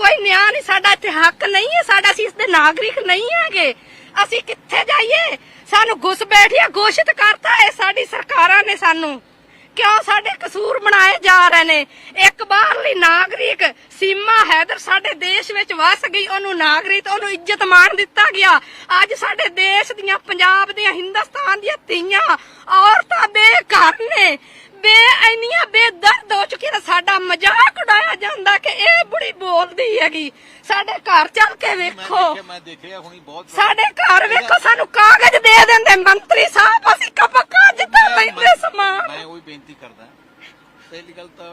ਕੋਈ ਨਿਆਂ ਨਹੀਂ, ਸਾਡਾ ਇੱਥੇ ਹੱਕ ਨਹੀਂ ਹੈ, ਸਾਡਾ ਅਸੀਂ ਇਸ ਦੇ ਨਾਗਰਿਕ ਨਹੀਂ ਹੈਗੇ। ਅਸੀਂ ਕਿੱਥੇ ਜਾਈਏ? ਸਾਨੂੰ ਘੁਸ ਬੈਠਿਆ ਘੋਸ਼ਿਤ ਕਰਤਾ ਹੈ ਸਾਡੀ ਸਰਕਾਰਾਂ ਨੇ ਸਾਨੂੰ। ਕਿਉਂ ਸਾਡੇ ਕਸੂਰ ਬਣਾਏ ਜਾ ਰਹੇ ਨੇ? ਇੱਕ ਬਾਹਰਲੀ ਨਾਗਰਿਕ ਸੀਮਾ ਹੈਦਰ ਸਾਡੇ ਦੇਸ਼ ਵਿੱਚ ਵਸ ਗਈ, ਉਹਨੂੰ ਨਾਗਰਿਕ, ਉਹਨੂੰ ਇੱਜ਼ਤ ਮਾਨ ਦਿੱਤਾ ਗਿਆ। ਅੱਜ ਸਾਡੇ ਦੇਸ਼ ਦੀਆਂ, ਪੰਜਾਬ ਦੀਆਂ, ਹਿੰਦੁਸਤਾਨ ਦੀਆਂ ਧੀਆਂ ਔਰਤਾਂ ਬੇਘਰ ਨੇ। ਬੇ ਇੰਨੀਆਂ ਬੇਦਰਦ ਹੋ ਚੁੱਕੀਆਂ ਨੇ ਸਾਡਾ ਮਜ਼ਾਕ ਉਡਾਇਆ ਜਾਂਦਾ ਕਿ ਇਹ ਬੁੜੀ ਬੋਲਦੀ ਹੈਗੀ। ਸਾਡੇ ਘਰ ਚੱਲ ਕੇ ਵੇਖੋ। ਮੈਂ ਹੁਣੀ ਬਹੁਤ ਸਾਡੇ ਘਰ ਵੇਖੋ ਸਾਨੂੰ ਕਾਗਜ਼ ਦੇ ਦਿੰਦੇ ਮੰਤਰੀ ਸਾਹਿਬ ਅਸੀਂ ਕਪਕਾ ਜਿੱਦਾਂ ਲੈਂਦੇ ਸਮਾਨ। ਮੈਂ ਉਹੀ ਬੇਨਤੀ ਕਰਦਾ। ਪਹਿਲੀ ਗੱਲ ਤਾਂ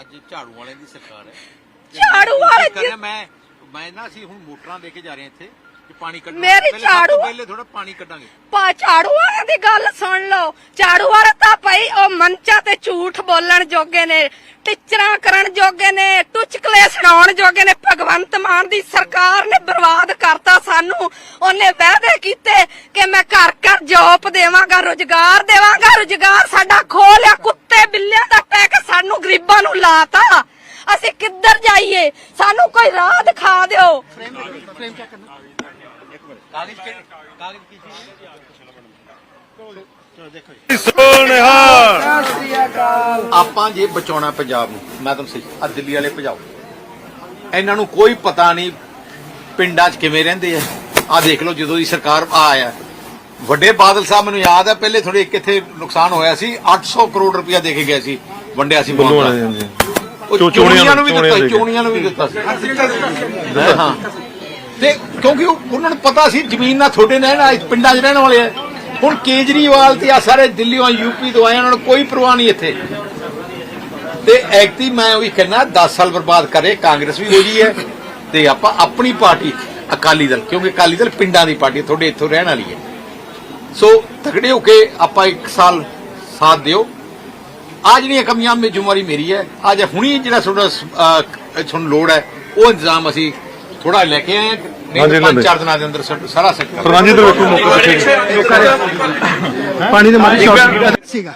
ਅੱਜ ਝਾੜੂ ਵਾਲਿਆਂ ਦੀ ਸਰਕਾਰ ਹੈ। ਝਾੜੂ ਵਾਲੇ ਮੈਂ ਮੈਂ ਨਾ ਅਸੀਂ ਹੁਣ ਮੋਟਰਾਂ ਲੈ ਕੇ ਜਾ ਰਹੇ ਇੱਥੇ। ਕਿ ਪਾਣੀ ਕੱਢਣਾ। ਮੇਰੀ ਪਹਿਲੇ ਸਭ ਤੋਂ ਝਾੜੂ- ਪਹਿਲੇ ਥੋੜਾ ਪਾਣੀ ਕੱਢਾਂਗੇ। ਪਾ ਝਾੜੂ ਵਾਲਿਆਂ ਦੀ ਗੱਲ ਸੁਣ ਲਓ। ਝਾੜੂ ਵਾਲੇ ਤਾਂ ਭਾਈ ਉਹ ਮੰਚਾਂ ਤੇ ਝੂਠ ਬੋਲਣ ਜੋਗੇ ਨੇ ਟਿਚਰਾਂ ਕਰਨ ਜੋਗੇ ਨੇ ਟੁਚਕਲੇ ਸੁਣਾਉਣ ਜੋਗੇ ਨੇ। ਭਗਵੰਤ ਮਾਨ ਦੀ ਸਰਕਾਰ ਨੇ ਬਰਬਾਦ ਕਰਤਾ ਸਾਨੂੰ। ਉਹਨੇ ਵਾਅਦੇ ਕੀਤੇ ਕਿ ਮੈਂ ਘਰ ਘਰ ਜੋਬ ਦੇਵਾਂਗਾ ਰੋਜ਼ਗਾਰ ਦੇਵਾਂਗਾ। ਰੋਜ਼ਗਾਰ ਸਾਡਾ ਖੋ ਲਿਆ ਕੁੱਤੇ ਬਿੱਲਿਆਂ ਦਾ ਟੈਕ ਸਾਨੂੰ ਗਰੀਬਾਂ ਨੂੰ ਲਾਤਾ। ਅਸੀਂ ਕਿੱਧਰ ਜਾਈਏ? ਸਾਨੂੰ ਕੋਈ ਰਾਹ ਦਿਖਾ ਦਿਓ। ਕਾਗਜ਼ ਆਪਾਂ ਜੇ ਬਚਾਉਣਾ ਪੰਜਾਬ ਨੂੰ ਮੈਂ ਤੁਹਾਨੂੰ ਸਹੀ ਆ ਦਿੱਲੀ ਵਾਲੇ ਭਜਾਓ। ਇਹਨਾਂ ਨੂੰ ਕੋਈ ਪਤਾ ਨਹੀਂ ਪਿੰਡਾਂ 'ਚ ਕਿਵੇਂ ਰਹਿੰਦੇ ਆ। ਆ ਦੇਖ ਲਓ ਜਦੋਂ ਦੀ ਸਰਕਾਰ ਆ ਆ ਵੱਡੇ ਬਾਦਲ ਸਾਹਿਬ ਮੈਨੂੰ ਯਾਦ ਹੈ ਪਹਿਲੇ ਥੋੜੇ ਕਿੱਥੇ ਨੁਕਸਾਨ ਹੋਇਆ ਸੀ 800 ਕਰੋੜ ਰੁਪਇਆ ਦੇ ਕੇ ਗਏ ਸੀ ਵੰਡਿਆ ਸੀ ਦਾ। ਉਹ ਚੋਣੀਆਂ ਨੂੰ ਵੀ ਦਿੱਤਾ। ਚੋਣੀਆਂ ਨੂੰ ਵੀ ਦਿੱਤਾ ਸੀ। ਹਾਂ। ਤੇ ਕਿਉਂਕਿ ਉਹਨਾਂ ਨੂੰ ਪਤਾ ਸੀ ਜ਼ਮੀਨ ਨਾਲ ਤੁਹਾਡੇ ਨਾਲ ਨਾ ਪਿੰਡਾਂ 'ਚ ਰਹਿਣ ਵਾਲੇ ਆ। ਹੁਣ ਕੇਜਰੀਵਾਲ ਤੇ ਆ ਸਾਰੇ ਦਿੱਲੀੋਂ ਯੂਪੀ ਤੋਂ ਆਏ ਉਹਨਾਂ ਨੂੰ ਕੋਈ ਪਰਵਾਹ ਨਹੀਂ ਇੱਥੇ। ਤੇ ਐਕਤੀ ਮੈਂ ਉਹੀ ਕਹਿੰਦਾ 10 ਸਾਲ ਬਰਬਾਦ ਕਰੇ ਕਾਂਗਰਸ ਵੀ ਹੋ ਜੀ ਹੈ ਤੇ ਆਪਾਂ ਆਪਣੀ ਪਾਰਟੀ ਅਕਾਲੀ ਦਲ ਕਿਉਂਕਿ ਅਕਾਲੀ ਦਲ ਪਿੰਡਾਂ ਦੀ ਪਾਰਟੀ ਹੈ, ਤੁਹਾਡੇ ਇੱਥੋਂ ਰਹਿਣ ਵਾਲੀ ਹੈ। ਸੋ ਤਕੜੇ ਹੋ ਕੇ ਆਪਾਂ ਇੱਕ ਸਾਲ ਸਾਥ ਦਿਓ। ਆ ਜਿਹੜੀਆਂ ਕਮੀਆਂ ਮੇ ਜ਼ਿੰਮੇਵਾਰੀ ਮੇਰੀ ਹੈ। ਅੱਜ ਹੁਣੀ ਜਿਹੜਾ ਤੁਹਾਡਾ ਤੁਹਾਨੂੰ ਲੋੜ ਹੈ ਉਹ ਇੰਤਜ਼ਾਮ ਅਸੀਂ ਥੋੜਾ ਲੈ ਕੇ ਆਏ ਹਾਂ ਨਹੀਂ ਪੰਜ ਚਾਰ ਦਿਨਾਂ ਦੇ ਅੰਦਰ ਸਾਰਾ ਸੈਕਟਰ ਪ੍ਰਧਾਨ ਜੀ ਤੋਂ ਵੇਖੋ ਮੌਕੇ ਤੇ ਪਾਣੀ ਦੇ ਮਾਰੀ ਸ਼ਾਟ ਸੀਗਾ।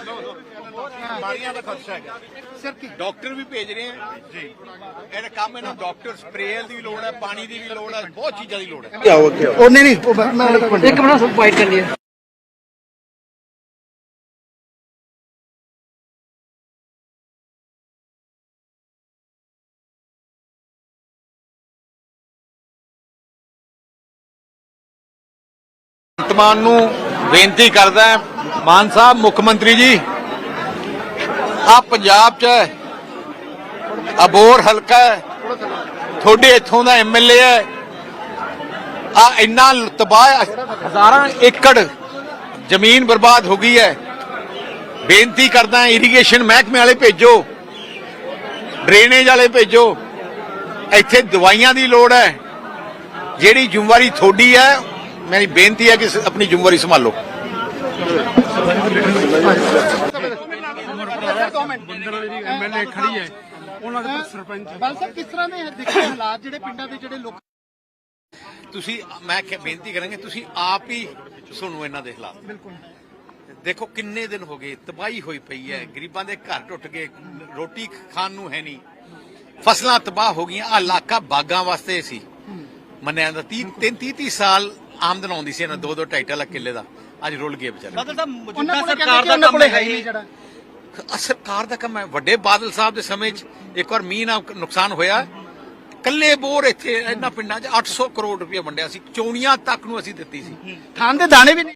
ਡਾਕਟਰ ਵੀ ਭੇਜ ਰਹੇ ਆ। ਜੀ। ਇਹਦਾ ਕੰਮ ਇਹਨਾਂ ਡਾਕਟਰ ਸਪਰੇਅਰ ਦੀ ਵੀ ਲੋੜ ਹੈ ਪਾਣੀ ਦੀ ਵੀ ਲੋੜ ਹੈ ਬਹੁਤ ਚੀਜ਼ਾਂ ਦੀ ਲੋੜ ਹੈ। ਉਹ ਨਹੀਂ ਨਹੀਂ ਇੱਕ ਮਿੰਟ ਵਾਈਟ ਕਰ ਲਿਆ ਮਾਨ ਨੂੰ ਬੇਨਤੀ ਕਰਦਾ ਮਾਨ ਸਾਹਿਬ, ਮੁੱਖ ਮੰਤਰੀ ਜੀ ਆ ਪੰਜਾਬ ਚ ਅਬੋਰ ਹਲਕਾ ਹੈ। ਤੁਹਾਡੇ ਇੱਥੋਂ ਦਾ ਐਮਐਲਏ ਹੈ। ਆ ਇੰਨਾ ਤਬਾਹ ਹਜ਼ਾਰਾਂ ਏਕੜ ਜ਼ਮੀਨ ਬਰਬਾਦ ਹੋ ਗਈ ਹੈ। ਬੇਨਤੀ ਕਰਦਾ ਇਰੀਗੇਸ਼ਨ ਮਹਿਕਮੇ ਵਾਲੇ ਭੇਜੋ। ਡਰੇਨੇਜ ਵਾਲੇ ਭੇਜੋ। ਇੱਥੇ ਦਵਾਈਆਂ ਦੀ ਲੋੜ ਹੈ। ਜਿਹੜੀ ਜ਼ਿੰਮੇਵਾਰੀ ਤੁਹਾਡੀ ਹੈ ਮੇਰੀ ਬੇਨਤੀ ਹੈ ਕਿ ਆਪਣੀ ਜ਼ਿੰਮੇਵਾਰੀ ਸੰਭਾਲੋ। ਐਮਐਲਏ ਖੜੀ ਹੈ ਉਹਨਾਂ ਦੇ ਸਰਪੰਚ ਬਲ ਸਾਹਿਬ ਕਿਸ ਤਰ੍ਹਾਂ ਦੇ ਦੇਖੇ ਹਾਲਾਤ ਜਿਹੜੇ ਪਿੰਡਾਂ ਦੇ ਜਿਹੜੇ ਲੋਕ ਤੁਸੀਂ ਮੈਂ ਬੇਨਤੀ ਕਰਾਂਗੇ ਤੁਸੀਂ ਆਪ ਹੀ ਸੁਣੋ ਇਹਨਾਂ ਦੇ ਹਾਲਾਤ। ਬਿਲਕੁਲ। ਦੇਖੋ ਕਿੰਨੇ ਦਿਨ ਹੋ ਗਏ ਤਬਾਹੀ ਹੋਈ ਪਈ ਹੈ। ਗਰੀਬਾਂ ਦੇ ਘਰ ਟੁੱਟ ਗਏ ਰੋਟੀ ਖਾਣ ਨੂੰ ਹੈ ਨਹੀਂ। ਫਸਲਾਂ ਤਬਾਹ ਹੋ ਗਈਆਂ। ਆ ਇਲਾਕਾ ਬਾਗਾਂ ਵਾਸਤੇ ਸੀ। ਮੰਨਿਆ ਜਾਂਦਾ 30 30 30 ਸਾਲ ਆਮਦਨ ਆਉਂਦੀ ਸੀ ਇਹਨਾਂ ਦੋ ਦੋ ਢਾਈ ਲੱਖ ਕਿੱਲੇ ਦਾ। ਅੱਜ ਰੁਲ ਗਏ ਵਿਚਾਰੇ। ਉਹਨਾਂ ਕੋਲ ਸਰਕਾਰ ਦਾ ਕੰਮ ਹੈ ਨਹੀਂ। ਜਿਹੜਾ। ਆਹ ਸਰਕਾਰ ਦਾ ਕੰਮ ਹੈ। ਵੱਡੇ ਬਾਦਲ ਸਾਹਿਬ ਦੇ ਸਮੇਂ 'ਚ ਇੱਕ ਵਾਰ ਮੀਂਹ ਨਾਲ ਨੁਕਸਾਨ ਹੋਇਆ। ਕੱਲੇ ਬੋਰ ਇੱਥੇ ਇਹਨਾਂ ਪਿੰਡਾਂ 'ਚ 800 ਕਰੋੜ ਰੁਪਏ ਵੰਡਿਆ ਸੀ। ਚੋਣੀਆਂ ਤੱਕ ਨੂੰ ਅਸੀਂ ਦਿੱਤੀ ਸੀ। ਖਾਣ ਦੇ ਦਾਣੇ ਵੀ ਨਹੀਂ।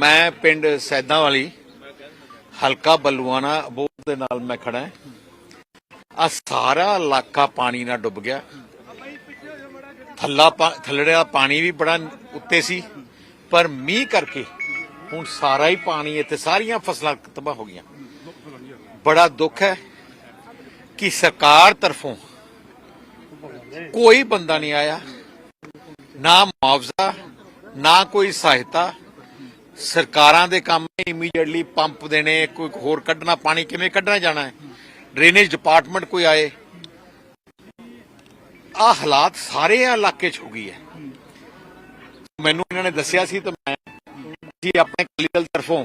ਮੈਂ ਪਿੰਡ ਸੈਦਾਂ ਵਾਲੀ ਹਲਕਾ ਬੱਲੂਆਣਾ ਅਬੋਹਰ ਦੇ ਨਾਲ ਮੈਂ ਖੜਾ ਆ ਸਾਰਾ ਇਲਾਕਾ ਪਾਣੀ ਨਾਲ ਡੁੱਬ ਗਿਆ। ਥੱਲਾ ਪਾ- ਥੱਲੜੇ ਦਾ ਪਾਣੀ ਵੀ ਬੜਾ ਉੱਤੇ ਸੀ, ਪਰ ਮੀਂਹ ਕਰਕੇ ਹੁਣ ਸਾਰਾ ਹੀ ਪਾਣੀ ਇੱਥੇ ਸਾਰੀਆਂ ਫਸਲਾਂ ਤਬਾਹ ਹੋ ਗਈਆਂ। ਬੜਾ ਦੁੱਖ ਹੈ ਕਿ ਸਰਕਾਰ ਤਰਫੋਂ ਕੋਈ ਬੰਦਾ ਨਹੀਂ ਆਇਆ। ਨਾ ਮੁਆਵਜ਼ਾ, ਨਾ ਕੋਈ ਸਹਾਇਤਾ ਸਰਕਾਰਾਂ ਦੇ ਕੰਮ ਇਮੀਡੀਏਟਲੀ ਪੰਪ ਦੇਣੇ, ਕੋਈ ਹੋਰ ਕੱਢਣਾ, ਪਾਣੀ ਕਿਵੇਂ ਕੱਢਣਾ ਜਾਣਾ ਹੈ? ਡਰੇਨੇਜ ਡਿਪਾਰਟਮੈਂਟ ਕੋਈ ਆਏ? ਆ ਹਾਲਾਤ ਸਾਰੇ ਇਲਾਕੇ 'ਚ ਹੋ ਗਈ ਹੈ। ਮੈਨੂੰ ਇਹਨਾਂ ਨੇ ਦੱਸਿਆ ਸੀ ਤਾਂ ਮੈਂ ਜੀ ਆਪਣੇ ਅਕਾਲੀ ਦਲ ਤਰਫੋਂ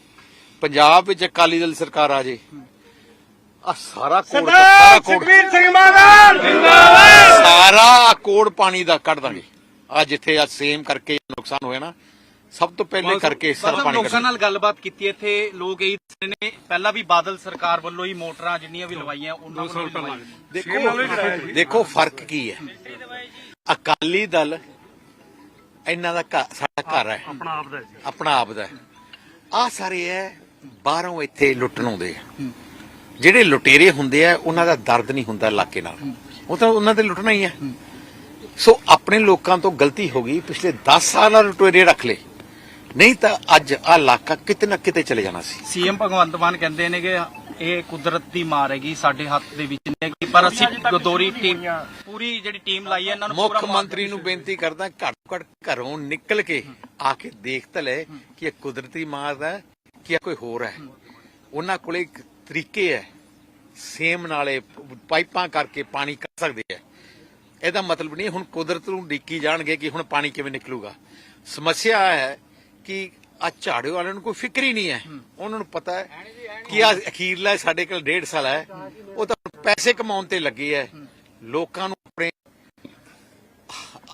ਪੰਜਾਬ ਵਿੱਚ ਅਕਾਲੀ ਦਲ ਸਰਕਾਰ ਆ ਜੇ। ਆ ਸਾਰਾ ਕੋੜ ਸਾਰਾ ਕੋੜ। ਸਿੰਘ ਮਾਨ ਸਾਰਾ ਕੋੜ ਪਾਣੀ ਦਾ ਕੱਢ ਦਾਂਗੇ। ਆ ਜਿੱਥੇ ਆ ਸੇਮ ਕਰਕੇ ਨੁਕਸਾਨ ਹੋਇਆ ਨਾ ਸਭ ਤੋਂ ਪਹਿਲੇ ਕਰਕੇ ਸਾਰਾ ਪਾਣੀ ਲੋਕਾਂ ਨਾਲ ਗੱਲਬਾਤ ਕੀਤੀ ਇੱਥੇ ਲੋਕ ਇਹ ਦੱਸਦੇ ਨੇ ਪਹਿਲਾਂ ਵੀ ਬਾਦਲ ਸਰਕਾਰ ਵੱਲੋਂ ਹੀ ਮੋਟਰਾਂ ਜਿੰਨੀਆਂ ਵੀ ਲਵਾਈਆਂ ਉਹਨਾਂ ਲਵਾਈਆਂ। ਦੇਖੋ ਦੇਖੋ ਫ਼ਰਕ ਕੀ ਹੈ? ਅਕਾਲੀ ਦਲ ਇਹਨਾਂ ਦਾ ਘਰ- ਸਾਡਾ ਘਰ ਹੈ। ਆਪਣਾ ਆਪ ਦਾ ਜੀ। ਆਪਣਾ ਆਪ ਦਾ ਆ ਸਾਰੇ ਹੈ ਬਾਹਰੋਂ ਇੱਥੇ ਲੁੱਟਣ ਆਉਂਦੇ ਆ। ਜਿਹੜੇ ਲੁਟੇਰੇ ਹੁੰਦੇ ਆ ਉਹਨਾਂ ਦਾ ਦਰਦ ਨਹੀਂ ਹੁੰਦਾ ਇਲਾਕੇ ਨਾਲ। ਉਹ ਤਾਂ ਉਹਨਾਂ ਤੇ ਲੁੱਟਣਾ ਹੀ ਹੈ ਸੋ ਆਪਣੇ ਲੋਕਾਂ ਤੋਂ ਗਲਤੀ ਹੋ ਗਈ ਪਿਛਲੇ 10 ਸਾਲਾਂ ਲੁਟੇਰੇ ਰੱਖ ਲਏ। ਨਹੀਂ ਤਾਂ ਅੱਜ ਆ ਇਲਾਕਾ ਕਿਤੇ ਨਾ ਕਿਤੇ ਚਲੇ ਜਾਣਾ ਸੀ। ਸੀਐਮ ਭਗਵੰਤ ਮਾਨ ਕਹਿੰਦੇ ਨੇ ਕਿ ਇਹ ਕੁਦਰਤ ਦੀ ਮਾਰ ਹੈਗੀ ਸਾਡੇ ਹੱਥ ਦੇ ਵਿੱਚ ਨਹੀਂ ਹੈਗੀ ਪਰ ਅਸੀਂ ਗਦੋਰੀ ਟੀਮ ਪੂਰੀ ਜਿਹੜੀ ਟੀਮ ਲਾਈ ਹੈ ਇਹਨਾਂ ਨੂੰ ਮੁੱਖ ਮੰਤਰੀ ਨੂੰ ਬੇਨਤੀ ਕਰਦਾ ਘੱਟ ਘੱਟ ਘਰੋਂ ਨਿਕਲ ਕੇ ਆ ਕੇ ਦੇਖ ਤਾਂ ਲੈ ਕਿ ਇਹ ਕੁਦਰਤੀ ਮਾਰ ਹੈ। ਕਿ ਕੋਈ ਹੋਰ ਹੈ? ਉਹਨਾਂ ਕੋਲੇ ਇੱਕ ਤਰੀਕੇ ਹੈ। ਸੇਮ ਨਾਲੇ ਪਾਈਪਾਂ ਕਰਕੇ ਪਾਣੀ ਕੱਢ ਸਕਦੇ ਹੈ। ਇਹਦਾ ਮਤਲਬ ਨਹੀਂ ਹੁਣ ਕੁਦਰਤ ਨੂੰ ਡੀਕੀ ਜਾਣਗੇ ਕਿ ਹੁਣ ਪਾਣੀ ਕਿਵੇਂ ਨਿਕਲੂਗਾ। ਸਮੱਸਿਆ ਹੈ ਕਿ ਆ ਝਾੜੂ ਵਾਲਿਆਂ ਨੂੰ ਕੋਈ ਫਿਕਰ ਹੀ ਨਹੀਂ ਹੈ। ਉਹਨਾਂ ਨੂੰ ਪਤਾ ਹੈ ਕਿ ਆ ਅਖੀਰਲਾ ਸਾਡੇ ਕੋਲ ਡੇਢ ਸਾਲ ਹੈ। ਉਹ ਤਾਂ ਪੈਸੇ ਕਮਾਉਣ ਤੇ ਲੱਗੇ ਹੈ। ਲੋਕਾਂ ਨੂੰ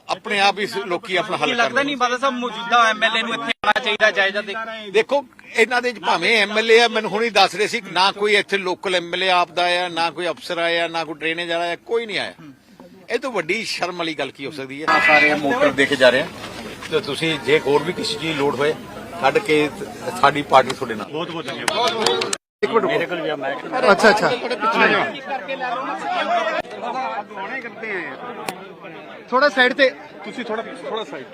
ਆਪਣੇ ਆਪ ਹੀ ਲੋਕੀ ਆਪਣਾ ਹੱਲ ਲੱਗਦਾ ਨਹੀਂ ਬਾਦਲ ਸਾਹਿਬ ਮੌਜੂਦਾ ਐਮਐਲਏ ਨੂੰ ਇੱਥੇ ਆਉਣਾ ਚਾਹੀਦਾ ਜਾਇਜ਼ਾ ਦੇ ਦੇਖੋ ਇਹਨਾਂ ਦੇ ਭਾਵੇਂ ਐਮਐਲਏ ਆ ਮੈਨੂੰ ਹੁਣੀ ਦੱਸ ਰਹੇ ਸੀ ਨਾ ਕੋਈ ਇੱਥੇ ਲੋਕਲ ਐਮਐਲਏ ਆਪ ਦਾ ਆਇਆ ਨਾ ਕੋਈ ਅਫਸਰ ਆਇਆ ਨਾ ਕੋਈ ਡਰੇਨੇਜ ਵਾਲਾ ਆਇਆ ਕੋਈ ਨਹੀਂ ਆਇਆ। ਇਹ ਤੋਂ ਵੱਡੀ ਸ਼ਰਮ ਵਾਲੀ ਗੱਲ ਕੀ ਹੋ ਸਕਦੀ ਹੈ? ਸਾਰੇ ਮੋਟਰ ਦੇ ਕੇ ਜਾ ਰਹੇ ਆ। ਤੇ ਤੁਸੀਂ ਜੇ ਹੋਰ ਵੀ ਕਿਸੇ ਚੀਜ਼ ਦੀ ਲੋੜ ਹੋਏ ਕੱਢ ਕੇ ਸਾਡੀ ਪਾਰਟੀ ਤੁਹਾਡੇ ਨਾਲ। ਬਹੁਤ ਬਹੁਤ ਧੰਨਵਾਦ। ਅੱਛਾ ਅੱਛਾ। ਥੋੜਾ ਸਾਈਡ ਤੇ। ਤੁਸੀਂ ਥੋੜਾ ਥੋੜਾ ਸਾਈਡ।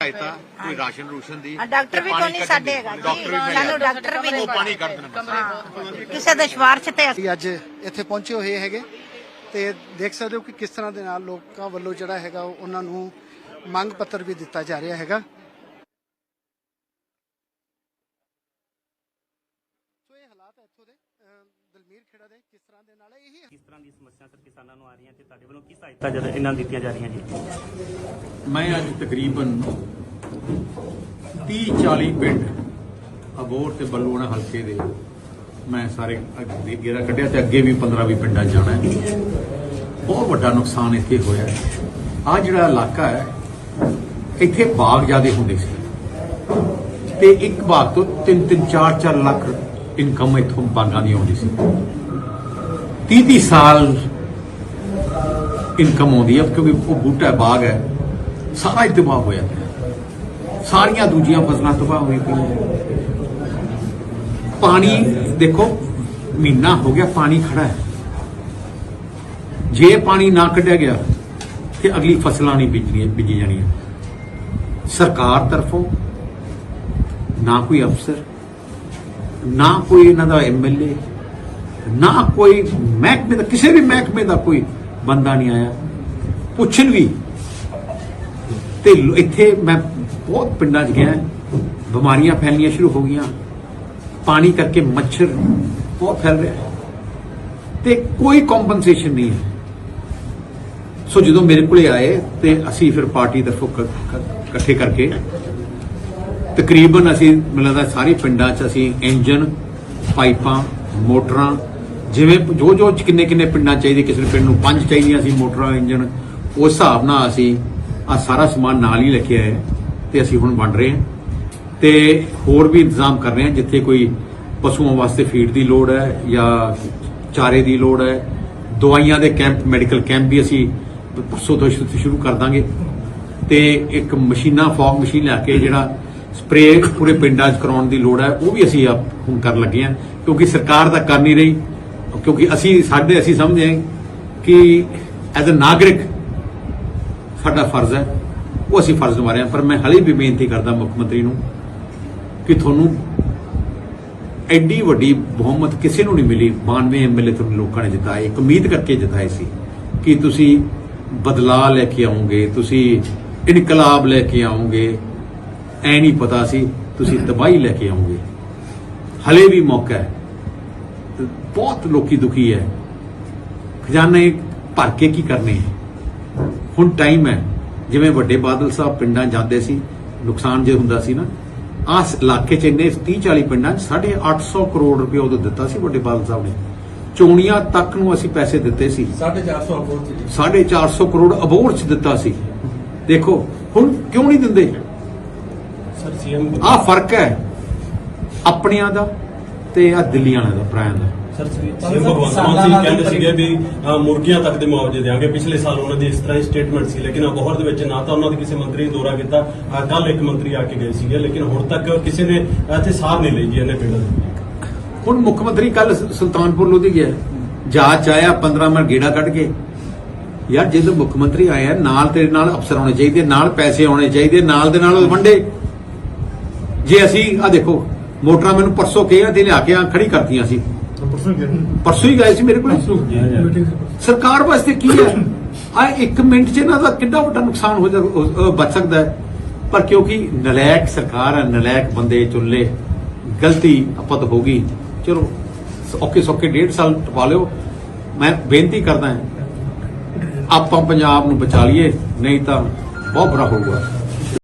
ਕੋਈ ਰਾਸ਼ਨ ਰੂਸ਼ਨ ਦੀ ਡਾਕਟਰ ਵੀ ਕੋਈ ਨਹੀਂ ਸਾਡੇ ਹੈਗਾ। ਜੀ ਸਾਨੂੰ ਡਾਕਟਰ ਵੀ ਨਹੀਂ। ਪਾਣੀ ਕੱਢ ਦੇਣਾ ਕਿਸੇ ਦੇ ਸਿਫਾਰਸ਼ ਤੇ ਅਸੀਂ ਅੱਜ ਇੱਥੇ ਪਹੁੰਚੇ ਹੋਏ ਹੈਗੇ। ਤੇ ਦੇਖ ਸਕਦੇ ਹੋ ਕਿ ਕਿਸ ਤਰ੍ਹਾਂ ਦੇ ਨਾਲ ਲੋਕਾਂ ਵੱਲੋਂ ਜਿਹੜਾ ਹੈਗਾ ਉਹ ਉਹਨਾਂ ਨੂੰ ਮੰਗ ਪੱਤਰ ਵੀ ਦਿੱਤਾ ਜਾ ਰਿਹਾ ਹੈਗਾ ਸੋ ਇਹ ਹਾਲਾਤ ਹੈ ਇੱਥੋਂ ਦੇ ਅਹ ਦਲਮੀਰ ਖੇੜਾ ਦੇ ਕਿਸ ਤਰ੍ਹਾਂ ਦੇ ਨਾਲ ਹੈ ਇਹੀ ਕਿਸ ਤਰ੍ਹਾਂ ਦੀ ਸਮੱਸਿਆ ਸਰ ਕਿਸਾਨਾਂ ਨੂੰ ਆ ਰਹੀਆਂ ਤੇ ਤੁਹਾਡੇ ਵੱਲੋਂ ਕੀ ਸਹਾਇਤਾ ਜਦ ਇਹਨਾਂ ਨੂੰ ਦਿੱਤੀਆਂ ਜਾ ਰਹੀਆਂ ਜੀ ਮੈਂ ਅੱਜ ਤਕਰੀਬਨ 30 40 ਪਿੰਡ ਅਬੋਰ ਤੇ ਬੱਲੂਆਣਾ ਹਲਕੇ ਦੇ ਮੈਂ ਸਾਰੇ ਅੱਗੇ ਗੇੜਾ ਕੱਢਿਆ ਤੇ ਅੱਗੇ ਵੀ 15 20 ਪਿੰਡਾਂ ਜਾਣਾ ਹੈ। ਬਹੁਤ ਵੱਡਾ ਨੁਕਸਾਨ ਇੱਥੇ ਹੋਇਆ ਆ ਜਿਹੜਾ ਇਲਾਕਾ ਹੈ ਇੱਥੇ ਬਾਗ ਜਿਆਦੇ ਹੁੰਦੇ ਸੀ। ਤੇ ਇੱਕ ਬਾਗ ਤੋਂ 3 3 4 4 ਲੱਖ ਇਨਕਮ ਇੱਥੋਂ ਬਾਗਾਂ ਦੀ ਆਉਂਦੀ ਸੀ। 30 30 ਸਾਲ ਇਨਕਮ ਆਉਂਦੀ ਹੈ ਕਿਉਂਕਿ ਉਹ ਬੂਟਾ ਬਾਗ ਹੈ, ਸਾਰਾ ਹੀ ਤਬਾਹ ਹੋਇਆ ਪਿਆ ਸਾਰੀਆਂ ਦੂਜੀਆਂ ਫਸਲਾਂ ਤਬਾਹ ਹੋਈ ਪਈਆਂ ਪਾਣੀ, ਦੇਖੋ, ਮਹੀਨਾ ਹੋ ਗਿਆ, ਪਾਣੀ ਖੜਾ ਹੈ। ਜੇ ਪਾਣੀ ਨਾ ਕੱਢਿਆ ਗਿਆ, ਤੇ ਅਗਲੀ ਫਸਲਾਂ ਨਹੀਂ ਬੀਜਣੀਆਂ, ਬੀਜੀ ਜਾਣੀਆਂ। ਸਰਕਾਰ ਤਰਫੋਂ ਨਾ ਕੋਈ ਅਫਸਰ, ਨਾ ਕੋਈ ਇਹਨਾਂ ਦਾ ਐਮਐਲਏ ਨਾ ਕੋਈ ਮਹਿਕਮੇ ਦਾ, ਕਿਸੇ ਵੀ ਮਹਿਕਮੇ ਦਾ ਕੋਈ ਬੰਦਾ ਨਹੀਂ ਆਇਆ। ਪੁੱਛਣ ਵੀ। ਤੇ ਇੱਥੇ ਮੈਂ ਬਹੁਤ ਪਿੰਡਾਂ 'ਚ ਗਿਆ। ਬਿਮਾਰੀਆਂ ਫੈਲਣੀਆਂ ਸ਼ੁਰੂ ਹੋ ਗਈਆਂ। ਪਾਣੀ ਕਰਕੇ ਮੱਛਰ ਬਹੁਤ ਫੈਲ ਰਿਹਾ। ਹੈ ਤੇ ਕੋਈ ਕੰਪਨਸੇਸ਼ਨ ਨਹੀਂ ਹੈ। ਸੋ ਜਦੋਂ ਮੇਰੇ ਕੋਲੇ ਆਏ ਤੇ ਅਸੀਂ ਫਿਰ ਪਾਰਟੀ ਤਰਫੋਂ ਇਕੱਠੇ ਕਰਕੇ ਤਕਰੀਬਨ ਅਸੀਂ, ਮੈਨੂੰ ਲੱਗਦਾ ਸਾਰੇ ਪਿੰਡਾਂ 'ਚ ਅਸੀਂ ਇੰਜਨ, ਪਾਈਪਾਂ, ਮੋਟਰਾਂ ਜਿਵੇਂ ਜੋ ਜੋ ਕਿੰਨੇ ਕਿੰਨੇ ਪਿੰਡਾਂ ਚਾਹੀਦੇ, ਕਿਸੇ ਪਿੰਡ ਨੂੰ ਪੰਜ ਚਾਹੀਦੀਆਂ ਸੀ, ਮੋਟਰਾਂ, ਇੰਜਣ, ਉਸ ਹਿਸਾਬ ਨਾਲ ਅਸੀਂ ਆ ਸਾਰਾ ਸਮਾਨ ਨਾਲ ਹੀ ਲੈ ਕੇ ਆਏ ਤੇ ਅਸੀਂ ਹੁਣ ਵੰਡ ਰਹੇ ਹਾਂ। ਤੇ ਹੋਰ ਵੀ ਇੰਤਜ਼ਾਮ ਕਰ ਰਹੇ ਹਾਂ, ਜਿੱਥੇ ਕੋਈ ਪਸ਼ੂਆਂ ਵਾਸਤੇ ਫੀਡ ਦੀ ਲੋੜ ਹੈ ਜਾਂ ਚਾਰੇ ਦੀ ਲੋੜ ਹੈ। ਦਵਾਈਆਂ ਦੇ ਕੈਂਪ ਮੈਡੀਕਲ ਕੈਂਪ ਵੀ ਅਸੀਂ ਪਰਸੋਂ ਤੋਂ ਸ਼ੁਰੂ ਕਰ ਦਾਂਗੇ। ਤੇ ਇੱਕ ਮਸ਼ੀਨਾਂ ਫੌਗ ਮਸ਼ੀਨ ਲੈ ਕੇ ਜਿਹੜਾ ਸਪਰੇਅ ਪੂਰੇ ਪਿੰਡਾਂ 'ਚ ਕਰਾਉਣ ਦੀ ਲੋੜ ਹੈ, ਉਹ ਵੀ ਅਸੀਂ ਆਪ ਹੁਣ ਕਰਨ ਲੱਗੇ ਹਾਂ, ਕਿਉਂਕਿ ਸਰਕਾਰ ਤਾਂ ਕਰ ਨਹੀਂ ਰਹੀ। ਕਿਉਂਕਿ ਅਸੀਂ ਸਾਡੇ ਅਸੀਂ ਸਮਝਦੇ ਹਾਂ ਕਿ ਐਜ਼ ਅ ਨਾਗਰਿਕ ਸਾਡਾ ਫਰਜ਼ ਹੈ, ਉਹ ਅਸੀਂ ਫਰਜ਼ ਨਿਭਾ ਰਹੇ ਹਾਂ। ਪਰ ਮੈਂ ਹਲੇ ਵੀ ਬੇਨਤੀ ਕਰਦਾ ਮੁੱਖ ਮੰਤਰੀ ਨੂੰ ਕਿ ਤੁਹਾਨੂੰ ਐਡੀ ਵੱਡੀ ਬਹੁਮਤ ਕਿਸੇ ਨੂੰ ਨਹੀਂ ਮਿਲੀ। 92 ਐਮਐਲਏ ਤੁਹਾਨੂੰ ਲੋਕਾਂ ਨੇ ਜਿਤਾਏ। ਇੱਕ ਉਮੀਦ ਕਰਕੇ ਜਿਤਾਏ ਸੀ ਕਿ ਤੁਸੀਂ ਬਦਲਾਅ ਲੈ ਕੇ ਆਉਂਗੇ, ਤੁਸੀਂ ਇਨਕਲਾਬ ਲੈ ਕੇ ਆਉਂਗੇ। ਐ ਨਹੀਂ ਪਤਾ ਸੀ ਤੁਸੀਂ ਤਬਾਹੀ ਲੈ ਕੇ ਆਉਂਗੇ। ਹਲੇ ਵੀ ਮੌਕਾ ਹੈ। ਬਹੁਤ ਲੋਕੀ ਦੁਖੀ ਹੈ। ਖਜ਼ਾਨੇ ਭਰ ਕੇ ਕੀ ਕਰਨੇ ਹੈ? ਹੁਣ ਟਾਈਮ ਹੈ। ਜਿਵੇਂ ਵੱਡੇ ਬਾਦਲ ਸਾਹਿਬ ਪਿੰਡਾਂ ਜਾਂਦੇ ਸੀ ਨੁਕਸਾਨ ਜੇ ਹੁੰਦਾ ਸੀ ਨਾ ਆਸ ਇਲਾਕੇ ਚ ਇੰਨੇ 30 40 ਪਿੰਡਾਂ ਚ 850 ਕਰੋੜ ਰੁਪਏ ਉਦੋਂ ਦਿੱਤਾ ਸੀ ਵੱਡੇ ਬਾਦਲ ਸਾਹਿਬ ਨੇ। ਚੋਣੀਆਂ ਤੱਕ ਨੂੰ ਅਸੀਂ ਪੈਸੇ ਦਿੱਤੇ ਸੀ। 450 450 ਕਰੋੜ ਅਬੋਰ ਚ ਦਿੱਤਾ ਸੀ। ਦੇਖੋ ਹੁਣ ਕਿਉਂ ਨਹੀਂ ਦਿੰਦੇ? ਸਰ ਸੀਐਮ ਆਹ ਫ਼ਰਕ ਹੈ। ਆਪਣਿਆਂ ਦਾ ਤੇ ਆ ਦਿੱਲੀ ਵਾਲਿਆਂ ਦਾ ਪ੍ਰਾਇਆਂ ਦਾ। ਸਰ ਸੀਐਮ ਭਗਵੰਤ ਮਾਨ ਸਿੰਘ ਕਹਿੰਦੇ ਸੀਗੇ ਵੀ ਮੁਰਗੀਆਂ ਤੱਕ ਦੇ ਮੁਆਵਜ਼ੇ ਦੇਾਂਗੇ ਪਿਛਲੇ ਸਾਲ ਉਹਨਾਂ ਦੀ ਇਸ ਤਰ੍ਹਾਂ ਹੀ ਸਟੇਟਮੈਂਟ ਸੀ ਲੇਕਿਨ ਅਬੋਹਰ ਦੇ ਵਿੱਚ ਨਾ ਤਾਂ ਉਹਨਾਂ ਦੇ ਕਿਸੇ ਮੰਤਰੀ ਨੇ ਦੌਰਾ ਕੀਤਾ ਕੱਲ ਇੱਕ ਮੰਤਰੀ ਆ ਕੇ ਗਏ ਸੀਗੇ ਲੇਕਿਨ ਹੁਣ ਤੱਕ ਕਿਸੇ ਨੇ ਇੱਥੇ ਸਾਰ ਨਹੀਂ ਲਈ ਜੀ ਇਹਨੇ ਪਿੰਡਾਂ ਦੀ। ਹੁਣ ਮੁੱਖ ਮੰਤਰੀ ਕੱਲ ਸੁਲਤਾਨਪੁਰ ਲੋਧੀ ਗਿਆ ਜਾਂਚ ਆਇਆ 15 ਮਿੰਟ ਗੇੜਾ ਕੱਢ ਕੇ। ਯਾਰ ਜਦੋਂ ਮੁੱਖ ਮੰਤਰੀ ਆਇਆ ਨਾਲ ਤੇਰੇ ਨਾਲ ਅਫਸਰ ਹੋਣੇ ਚਾਹੀਦੇ ਨਾਲ ਪੈਸੇ ਆਉਣੇ ਚਾਹੀਦੇ ਨਾਲ ਦੇ ਨਾਲ ਉਹ ਵੰਡੇ। ਜੇ ਅਸੀਂ ਆ ਦੇਖੋ ਮੋਟਰਾਂ ਮੈਨੂੰ ਪਰਸੋਂ ਕਿਹਾ ਤੇ ਲਿਆ ਕੇ ਆ ਖੜੀ ਕਰਤੀਆਂ ਸੀ। ਪਰਸੋਂ ਹੀ ਗਏ ਸੀ ਮੇਰੇ ਕੋਲ। ਸਰਕਾਰ ਵਾਸਤੇ ਕੀ ਹੈ? ਆ ਇੱਕ ਮਿੰਟ 'ਚ ਇਹਨਾਂ ਦਾ ਕਿੰਨਾ ਵੱਡਾ ਨੁਕਸਾਨ ਹੋ ਜਾ ਬਚ ਸਕਦਾ ਹੈ। ਪਰ ਕਿਉਂਕਿ ਨਲਾਇਕ ਸਰਕਾਰ ਹੈ ਨਲਾਇਕ ਬੰਦੇ ਚੁੱਲੇ ਗਲਤੀ ਆਪਾਂ ਤੋਂ ਹੋ ਗਈ। ਚਲੋ ਔਕੇ ਸੌਕੇ ਡੇਢ ਸਾਲ ਟਪਾ ਲਿਓ। ਮੈਂ ਬੇਨਤੀ ਕਰਦਾ ਹਾਂ ਆਪਾਂ ਪੰਜਾਬ ਨੂੰ ਬਚਾ ਲਈਏ ਨਹੀਂ ਤਾਂ ਬਹੁਤ ਬੁਰਾ ਹੋਊਗਾ।